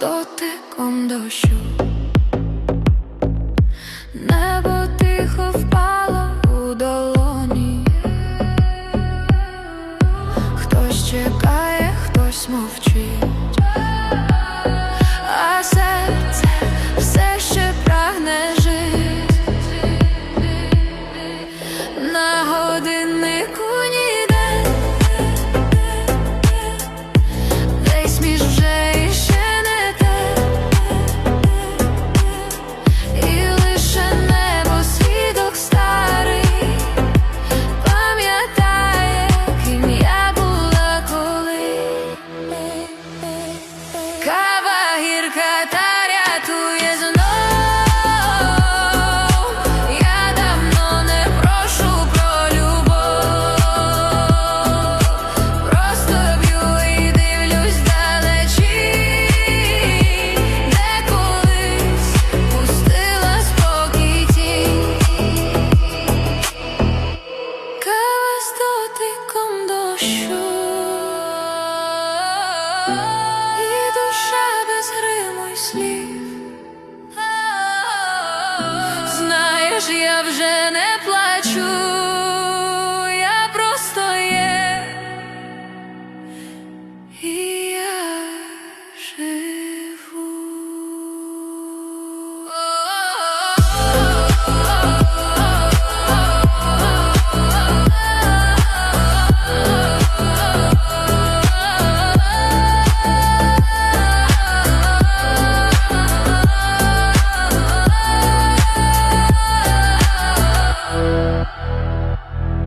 дотиком дощу, небо тихо впало у долоні, хтось чекає, хтось мовчить. ж я вже.